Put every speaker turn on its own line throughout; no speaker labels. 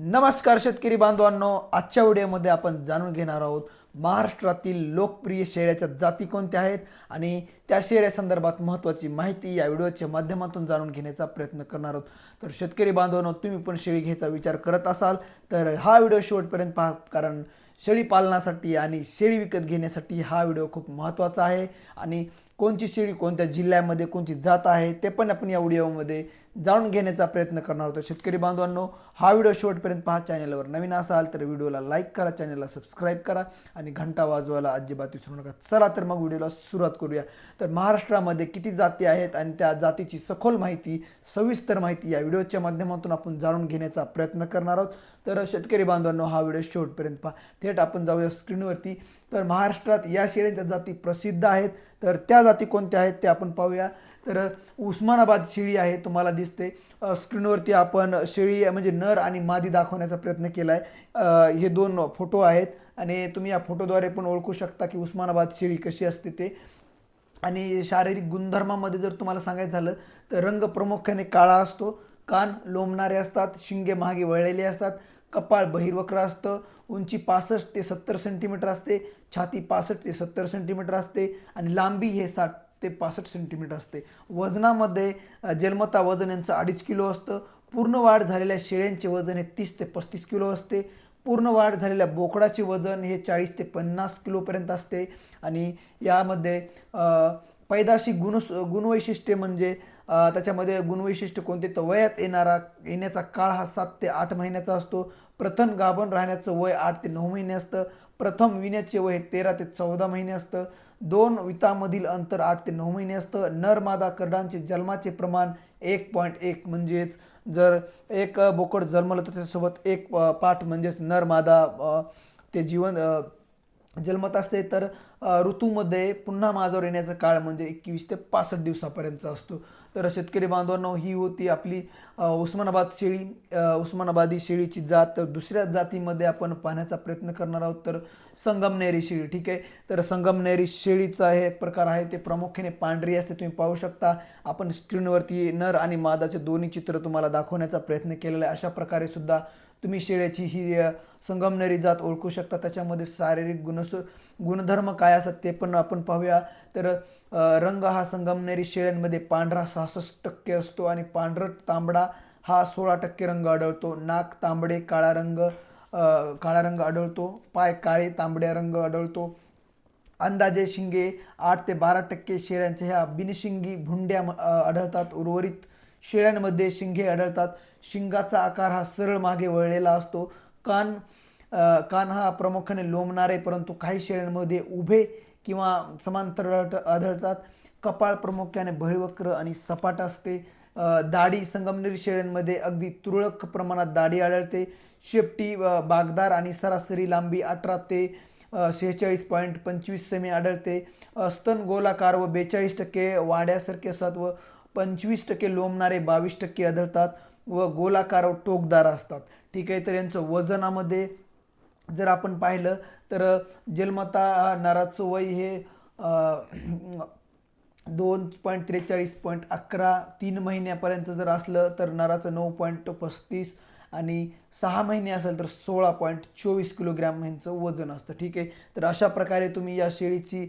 नमस्कार शेतकरी बांधवांनो आजच्या व्हिडिओमध्ये आपण जाणून घेणार आहोत महाराष्ट्रातील लोकप्रिय शेळ्याच्या जाती कोणत्या आहेत आणि त्या शेळ्या संदर्भात महत्त्वाची माहिती या व्हिडिओच्या माध्यमातून जाणून घेण्याचा प्रयत्न करणार आहोत. तर शेतकरी बांधवांनो तुम्ही पण शेळी घ्यायचा विचार करत असाल तर हा व्हिडिओ शेवटपर्यंत पहा कारण शेळी पालनासाठी आणि शेळी विकत घेण्यासाठी हा व्हिडिओ खूप महत्त्वाचा आहे. आणि कोणची शेळी कोणत्या जिल्ह्यामध्ये कोणची जात आहे ते पण आपण या व्हिडिओमध्ये जाणून घेण्याचा प्रयत्न करणार होतो शेतकरी बांधवांनो हा व्हिडिओ शेवटपर्यंत पहा. चॅनलवर नवीन असाल तर व्हिडिओला लाईक करा चॅनलला सबस्क्राईब करा आणि घंटा वाजवायला अजिबात विसरू नका. चला तर मग व्हिडिओला सुरुवात करूया. तर महाराष्ट्रामध्ये किती जाती आहेत आणि त्या जातीची सखोल माहिती सविस्तर माहिती या व्हिडिओच्या माध्यमातून आपण जाणून घेण्याचा प्रयत्न करणार आहोत. तर शेतकरी बांधवांनो हा व्हिडिओ शेवटपर्यंत पहा. थेट आपण जाऊया स्क्रीनवरती. तर महाराष्ट्रात या शेळ्यांच्या जाती प्रसिद्ध आहेत. तर त्या जाती कोणत्या आहेत ते आपण पाहूया. तर उस्मानाबाद शेळी आहे तुम्हाला दिसते. स्क्रीनवरती आपण शेळी म्हणजे नर आणि मादी दाखवण्याचा प्रयत्न केला आहे हे दोन फोटो आहेत. आणि तुम्ही या फोटोद्वारे पण ओळखू शकता की उस्मानाबाद शेळी कशी असते ते. आणि शारीरिक गुणधर्मामध्ये जर तुम्हाला सांगायचं झालं तर रंग प्रामुख्याने काळा असतो. कान लोंबणारे असतात शिंगे मागे वळलेले असतात. कपाळ बहिर्वक्र असतं उंची पासष्ट ते सत्तर सेंटीमीटर असते छाती पासष्ट ते सत्तर सेंटीमीटर असते आणि लांबी हे साठ ते पासष्ट सेंटीमीटर असते. वजनामध्ये जन्मता वजन यांचं अडीच किलो असतं. पूर्ण वाढ झालेल्या शेळ्यांचे वजन हे तीस ते पस्तीस किलो असते. पूर्ण वाढ झालेल्या बोकडाचे वजन हे चाळीस ते पन्नास किलोपर्यंत असते. आणि यामध्ये पैदाशी गुण गुणवैशिष्ट्ये म्हणजे त्याच्यामध्ये गुणवैशिष्ट्य कोणते? तर वयात येणारा येण्याचा काळ हा सात ते आठ महिन्याचा असतो. प्रथम गाभण राहण्याचं वय आठ ते नऊ महिने असतं. प्रथम विण्याचे वय तेरा ते चौदा महिने असतं. दोन वितामधील अंतर आठ ते नऊ महिने असतं. नर मादा करडांचे जन्माचे प्रमाण एक पॉईंट एक म्हणजेच जर एक बोकड जन्मलं तर त्याच्यासोबत एक पाठ म्हणजेच नर मादा ते जीवन जन्मत असते. तर ऋतूमध्ये पुन्हा माझ्यावर येण्याचा काळ म्हणजे एकवीस ते पासष्ट दिवसापर्यंतचा असतो. तर शेतकरी बांधवांनो ही होती आपली उस्मानाबाद शेळी उस्मानाबादी शेळीची जात. तर दुसऱ्या जातीमध्ये आपण पाहण्याचा प्रयत्न करणार आहोत. तर संगमनेरी शेळी ठीक आहे? तर संगमनेरी शेळीचा हे प्रकार आहे. ते प्रामुख्याने पांढरी असते. तुम्ही पाहू शकता. आपण स्क्रीनवरती नर आणि मादाचे दोन्ही चित्र तुम्हाला दाखवण्याचा प्रयत्न केलेला आहे. अशा प्रकारे सुद्धा तुम्ही शेळ्याची ही संगमनेरी जात ओळखू शकता. त्याच्यामध्ये शारीरिक गुणस गुणधर्म काय असतात ते पण आपण पाहूया. तर रंग हा संगमनेरी शेळ्यांमध्ये पांढरा सहासष्ट टक्के असतो आणि पांढरट तांबडा हा सोळा टक्के रंग आढळतो. नाक तांबडे काळा रंग काळा रंग आढळतो. पाय काळे तांबड्या रंग आढळतो. अंदाजे शिंगे आठ ते बारा टक्के शेळ्यांच्या ह्या बिनशिंगी भुंड्या आढळतात. उर्वरित शेळ्यांमध्ये शिंगे आढळतात. शिंगाचा आकार हा सरळ मागे वळलेला असतो. कान कान हा प्रामुख्याने लोंबणारे परंतु काही शेळ्यांमध्ये उभे किंवा समांतर आढळतात. कपाळ प्रामुख्याने बहिर्वक्र आणि सपाट असते. दाढी संगमनेरी शेळ्यांमध्ये अगदी तुरळक प्रमाणात दाढी आढळते. शेपटी बागदार आणि सरासरी लांबी अठरा ते शेहेचाळीस पॉईंट पंचवीस सेमी आढळते. स्तन गोलाकार व बेचाळीस टक्के वाड्यासारखे असतात व पंचवीस टक्के लोंबणारे बावीस टक्के आढळतात. व गोलाकार टोकदार असतात. ठीक आहे तर यांचं वजनामध्ये जर आपण पाहिलं तर जलमता नराचं वय हे दोन पॉईंट त्रेचाळीस पॉईंट अकरा तीन महिन्यापर्यंत जर असलं तर नराचं नऊ पॉईंट पस्तीस आणि सहा महिने असेल तर सोळा पॉईंट चोवीस किलोग्रॅम यांचं वजन असतं. ठीक आहे तर अशा प्रकारे तुम्ही या शेळीची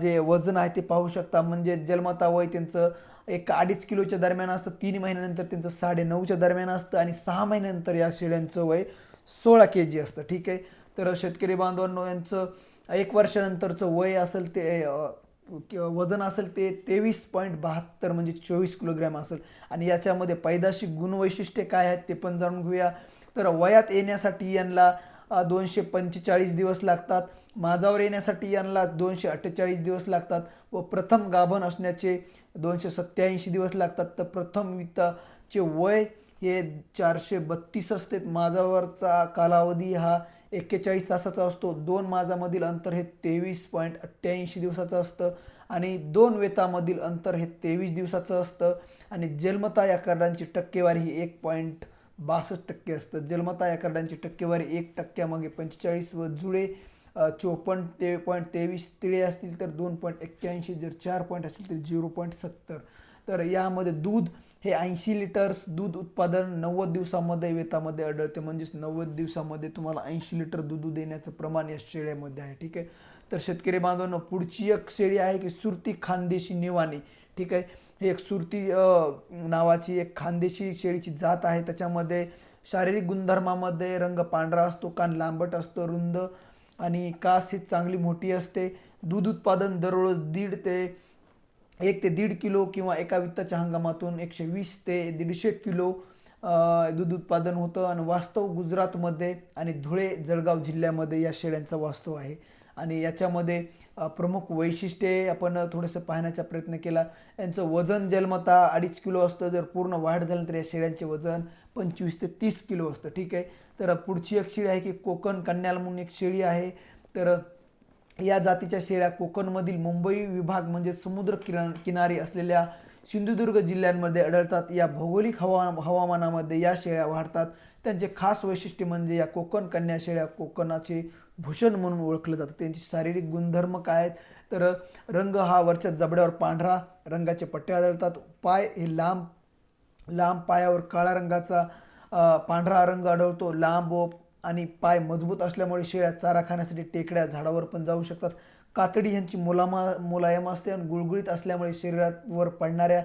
जे वजन आहे ते पाहू शकता. म्हणजे जन्मता वय त्यांचं एक अडीच किलोच्या दरम्यान असतं तीन महिन्यानंतर त्यांचं साडे नऊच्या दरम्यान असतं आणि सहा महिन्यानंतर या शेळ्यांचं वय सोळा के जी असतं ठीक आहे? तर शेतकरी बांधवांनो यांचं एक वर्षानंतरचं वय असेल ते किंवा वजन असेल ते तेवीस पॉईंट बहात्तर म्हणजे चोवीस किलोग्रॅम असेल. आणि याच्यामध्ये पैदाशी गुणवैशिष्ट्ये काय आहेत ते पण जाणून घेऊया. तर वयात येण्यासाठी यांना दोनशे पंचेचाळीस दिवस लागतात. माझावर येण्यासाठी यांना दोनशे अठ्ठेचाळीस दिवस लागतात. व प्रथम गाभण असण्याचे दोनशे सत्याऐंशी दिवस लागतात. तर प्रथम वित्ताचे वय हे चारशे बत्तीस असते. माझावरचा कालावधी हा एक्केचाळीस तासाचा असतो. दोन माझामधील अंतर हे तेवीस पॉईंट अठ्ठ्याऐंशी दिवसाचं असतं आणि दोन वेतामधील अंतर हे तेवीस दिवसाचं असतं आणि जन्मता या कार्डांची टक्केवारी ही एक पॉईंट बासष्ट टक्के असतं. जन्मता या कार्डांची टक्केवारी एक टक्क्यामागे पंचेचाळीस व जुळे चोपन्न ते पॉईंट तेवीस तिळे असतील तर दोन पॉईंट एक्क्याऐंशी जर चार पॉईंट असतील तर झिरो पॉईंट सत्तर. तर यामध्ये दूध हे ऐंशी लिटर्स दूध उत्पादन नव्वद दिवसामध्ये वेतामध्ये आढळते. म्हणजेच नव्वद दिवसामध्ये तुम्हाला ऐंशी लिटर दूध देण्याचं प्रमाण या शेळ्यामध्ये आहे. ठीक आहे? तर शेतकरी बांधवांनो पुढची एक शेळी आहे की सुरती खानदेशी निवाणी. ठीक आहे? हे एक सुरती नावाची एक खानदेशी शेळीची जात आहे. त्याच्यामध्ये शारीरिक गुणधर्मामध्ये रंग पांढरा असतो कान लांबट असतो रुंद आणि कास ही चांगली मोठी असते. दूध उत्पादन दररोज दीड ते एक ते दीड किलो किंवा एका वित्ताच्या हंगामातून एकशे वीस ते दीडशे किलो दूध उत्पादन होतं. आणि वास्तव गुजरातमध्ये आणि धुळे जळगाव जिल्ह्यामध्ये या शेळ्यांचा वास्तव आहे. आणि याच्यामध्ये प्रमुख वैशिष्ट्ये आपण थोडंसं पाहण्याचा प्रयत्न केला. यांचं वजन जन्मता अडीच किलो असतं. जर पूर्ण वाढ झाल्यानंतर या शेळ्यांचे वजन पंचवीस ते तीस किलो असतं ठीक आहे? तर पुढची एक शेळी आहे की कोकण कन्याल म्हणून एक शेळी आहे. तर या जातीच्या शेळ्या कोकणमधील मुंबई विभाग म्हणजे समुद्र किरा किनारी असलेल्या सिंधुदुर्ग जिल्ह्यांमध्ये आढळतात. या भौगोलिक हवा हवामानामध्ये या शेळ्या वाढतात. त्यांचे खास वैशिष्ट्य म्हणजे या कोकण कन्या शेळ्या कोकणाचे भूषण म्हणून ओळखलं जातं. त्यांचे शारीरिक गुणधर्म काय आहेत? तर रंग हा वरच्या जबड्यावर पांढरा रंगाचे पट्टे आढळतात. पाय हे लांब लांब पायावर काळ्या रंगाचा पांढरा रंग आढळतो. लांब व आणि पाय मजबूत असल्यामुळे शेळ्या चारा खाण्यासाठी टेकड्या झाडावर पण जाऊ शकतात. कातडी यांची मुलामा मुलायम असते आणि गुळगुळीत असल्यामुळे शरीरावर पडणाऱ्या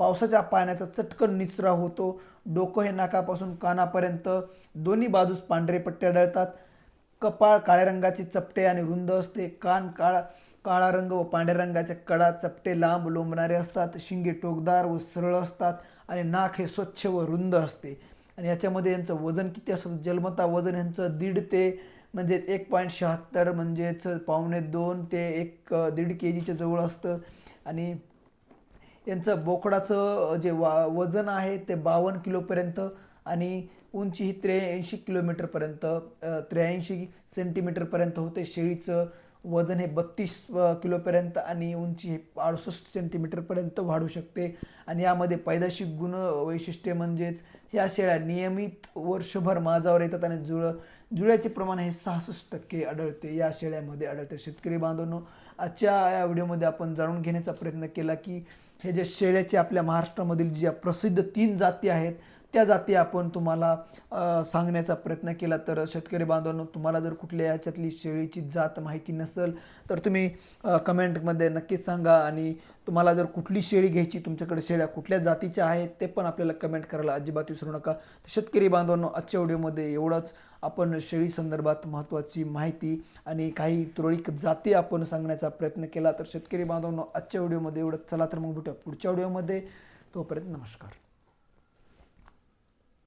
पावसाच्या पाण्याचा चटकन निचरा होतो. डोकं हे नाकापासून कानापर्यंत दोन्ही बाजूस पांढरे पट्टे आढळतात कपाळ काळ्या रंगाचे चपटे आणि रुंद असते. कान काळा काळा रंग व पांढऱ्या रंगाच्या कडा चपटे लांब लोंबणारे असतात. शिंगे टोकदार व सरळ असतात. आणि नाक हे स्वच्छ व रुंद असते. आणि याच्यामध्ये यांचं वजन किती असतं? जलमता वजन यांचं दीड ते म्हणजेच एक पॉईंट शहात्तर म्हणजेच पावणे दोन ते एक दीड के जीच्या जवळ असतं. आणि यांचं बोकडाचं जे वा वजन आहे ते बावन्न किलोपर्यंत आणि उंची ही त्र्याऐंशी किलोमीटरपर्यंत त्र्याऐंशी सेंटीमीटरपर्यंत होते. शेळीचं वजन हे बत्तीस किलोपर्यंत आणि उंची हे अडुसष्ट सेंटीमीटरपर्यंत वाढू शकते. आणि यामध्ये पैदाशिक गुण वैशिष्ट्ये म्हणजेच ह्या शेळ्या नियमित वर्षभर माझावर येतात आणि जुळ जुळ्याचे प्रमाण हे सहासष्ट टक्के आढळते. या शेळ्यामध्ये आढळते. शेतकरी बांधवांनो आजच्या या व्हिडिओमध्ये आपण जाणून घेण्याचा प्रयत्न केला की हे जे शेळ्याचे आपल्या महाराष्ट्रामधील ज्या प्रसिद्ध तीन जाती आहेत त्या जाती आपण तुम्हाला सांगण्याचा प्रयत्न केला तर शेतकरी बांधवांनो तुम्हाला जर कुठल्या याच्यातली शेळीची जात माहिती नसेल तर तुम्ही कमेंटमध्ये नक्कीच सांगा आणि तुम्हाला जर कुठली शेळी घ्यायची तुमच्याकडे शेळ्या कुठल्या जातीच्या आहेत ते पण आपल्याला कमेंट करायला अजिबात विसरू नका. तर शेतकरी बांधवांनो आजच्या व्हिडिओमध्ये एवढंच. आपण शेळी संदर्भात महत्त्वाची माहिती आणि काही तुरळक जाती आपण सांगण्याचा प्रयत्न केला तर शेतकरी बांधवांनो आजच्या व्हिडिओमध्ये एवढंच. चला तर मग भेटूया पुढच्या व्हिडिओमध्ये. तोपर्यंत नमस्कार.